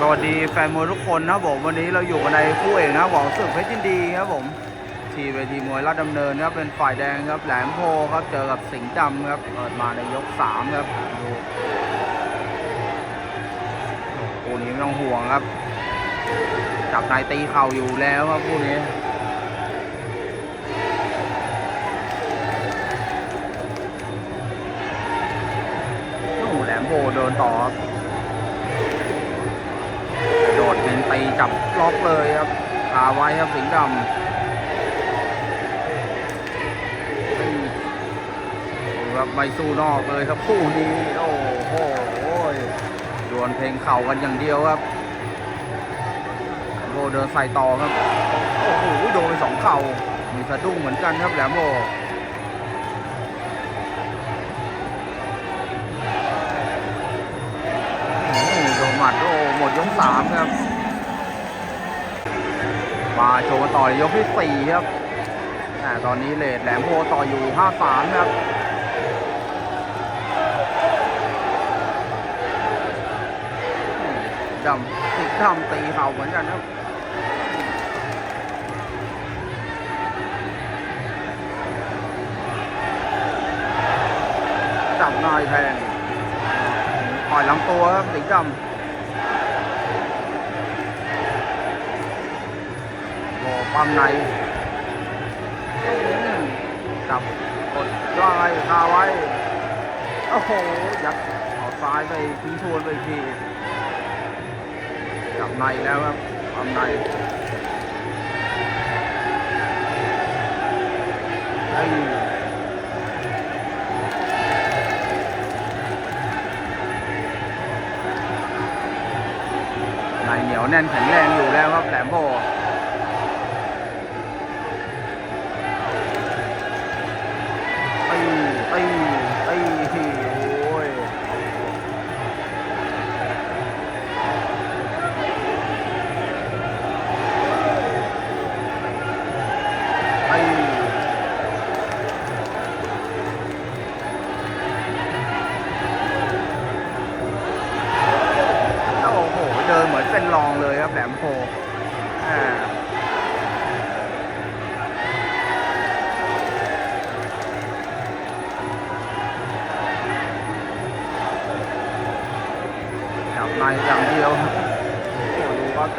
สวัสดีแฟนมวยทุกคนนะครับผมวันนี้เราอยู่กันในคู่เอกนะครับของศึกเพชรยินดีครับผมทีเวทีมวยราชดำเนินครับเป็นฝ่ายแดงครับแหลมโพครับเจอกับสิงห์ดำครับเปิดมาในยกสามครับดูคู่นี้ไม่ต้องห่วงครับ จับนายตีเข่าอยู่แล้วครับคู่นี้โอ้แหลมโพเดินต่อครับ โดดเป็น ตีจับล็อกเลยครับขาไว้ครับสิงห์ดำครับไม่สู้นอกเลยครับคู่นี้โอ้โหดวลเพลงเข่ากันอย่างเดียวครับโบเดินใส่ต่อครับโอ้โหโดนสองเข่ามีสะดุ้งเหมือนกันครับแหลมโบโดนหมัดโอ้หมดยกสามครับ มาโชว์ต่อในยกที่สี่ครับตอนนี้เลดแหลมโพต่ออยู่ห้าสามครับดำติดดำตีเข่าเหมือนกันครับจับนายแทงปล่อยลำตัวครับสิงห์ดำ โอ้ปั๊มในจับกดย่อไว้คาไว้ โอ้โห ยัดเอาซ้ายไปทิ้งทวนไปอีกับในแล้วครับปั๊มในไอ้ในเหนียวแน่นแข็งแรงอยู่แล้วครับ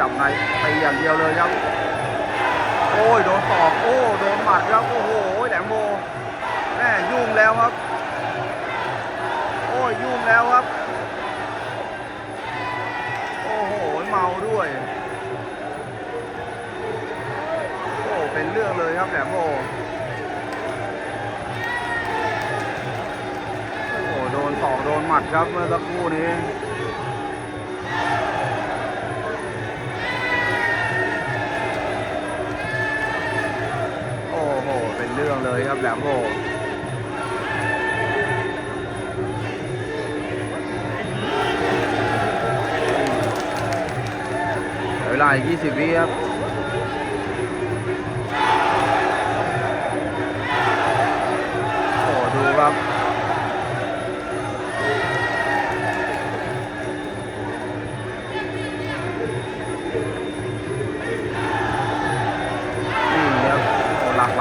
จับในตีอย่างเดียวเลยครับ โอ้ยโดนตอกโอ้โดนหมัดครับโอ้โหแหลมโมแม่ยุ่งแล้วครับ โอ้ยยุ่งแล้วครับ โอ้โหเมาด้วย โอ้เป็นเรื่องเลยครับแหลมโมโอ้โหโดนตอกโดนหมัดครับเมื่อสักครู่นี้ เป็นเรื่องเลยครับแหลมโบเวลาอีก 20 วิครับ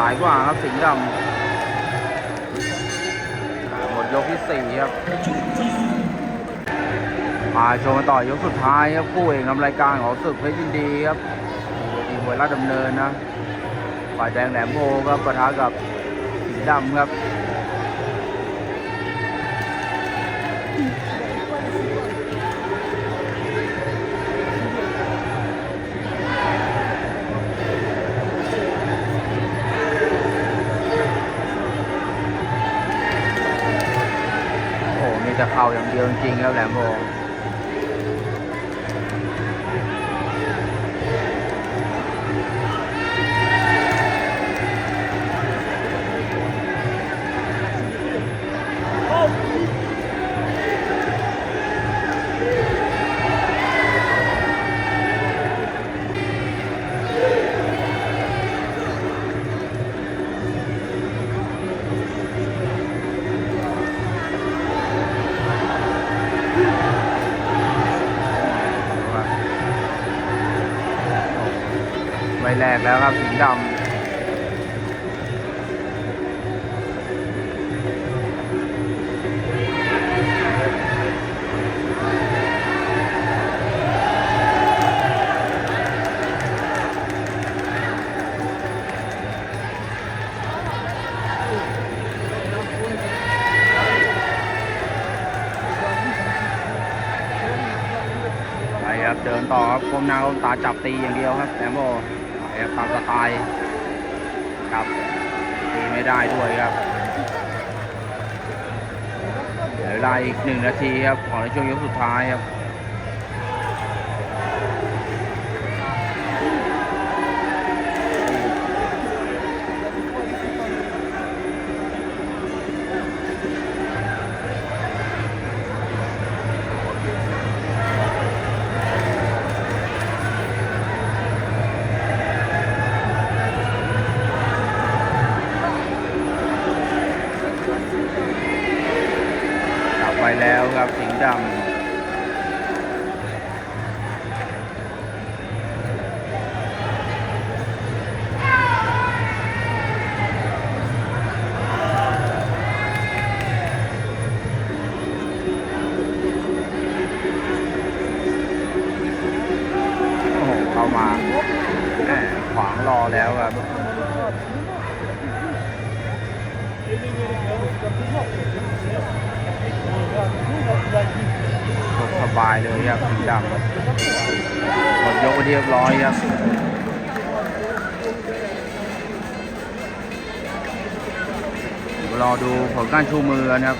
ากหลายกว่าครับสิงห์ดำอ่าหมดยกที่สี่ครับมาชมกันต่อยกสุดท้ายครับคู่เอกนำรายการของศึกเพชรยินดีครับทีมวยราชดำเนินนะฝ่ายแดงแหลมโพครับปะทะกับสิงห์ดำครับ เข่าอย่ แลมโพแรกแล้วครับสิงดำไปครับเดินต่อครับก้มหน้าก้มตาจับตีอย่างเดียวครับแอมโบ ไปครับตามสไตล์ครับตีไม่ได้ด้วยครับเหลือเวลาอีกหนึ่งนาทีครับของในช่วงยกสุดท้ายครับ กลับไปแล้วครับสิงห์ดำายเลยครับสิงห์ดำหมดยกไปเรียบร้อยครับรอดูผลการชูมือนะครับ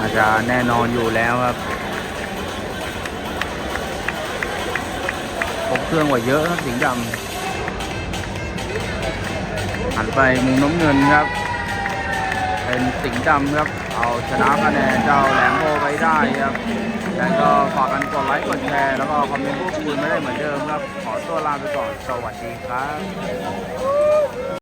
น่าจะแน่นอนอยู่แล้วครับ ครบเครื่องกว่าเยอะครับสิงห์ดำหันไปมุมน้ำเงินครับ เป็นสิงห์ดำครับ เอาชนะคะแนนเจ้าแหลมโบไปได้ครับแล้วก็ฝากกันกดไลค์กดแชร์แล้วก็คอมเมนต์พูดคุยไม่ได้เหมือนเดิมครับ ขอตัวลาไปก่อนสวัสดีครับ